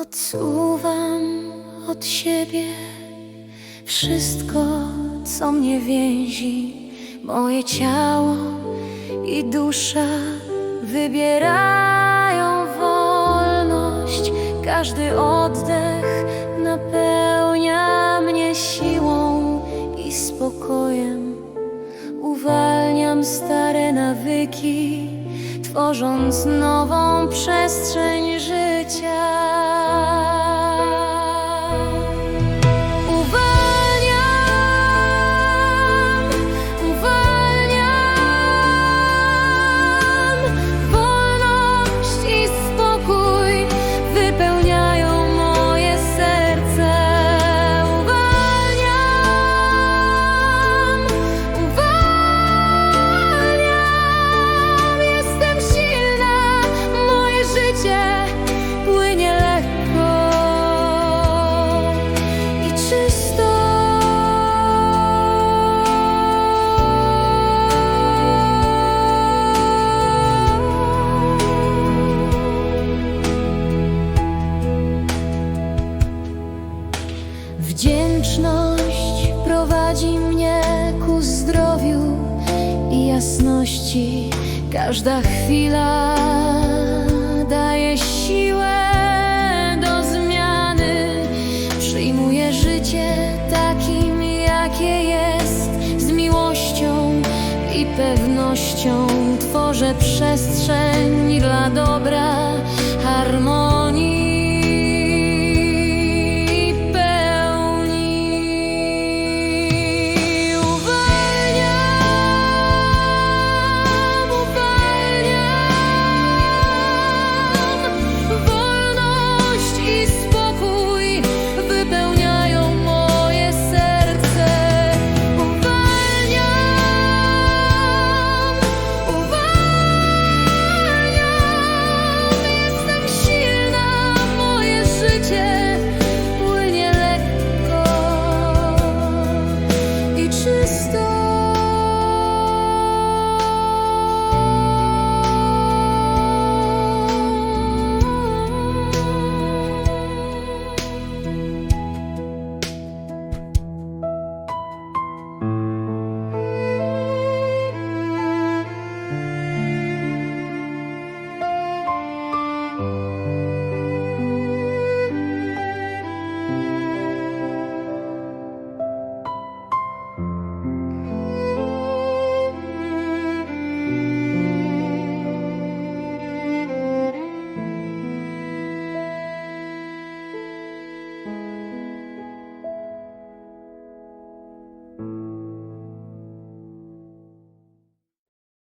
Odsuwam od siebie wszystko, co mnie więzi. Moje ciało i dusza wybierają wolność. Każdy oddech napełnia mnie siłą i spokojem. Uwalniam stare nawyki, tworząc nową przestrzeń życia. jasności każda chwila daje siłę do zmiany. Przyjmuję życie takim, jakie jest, z miłością i pewnością tworzę przestrzeń dla dobra.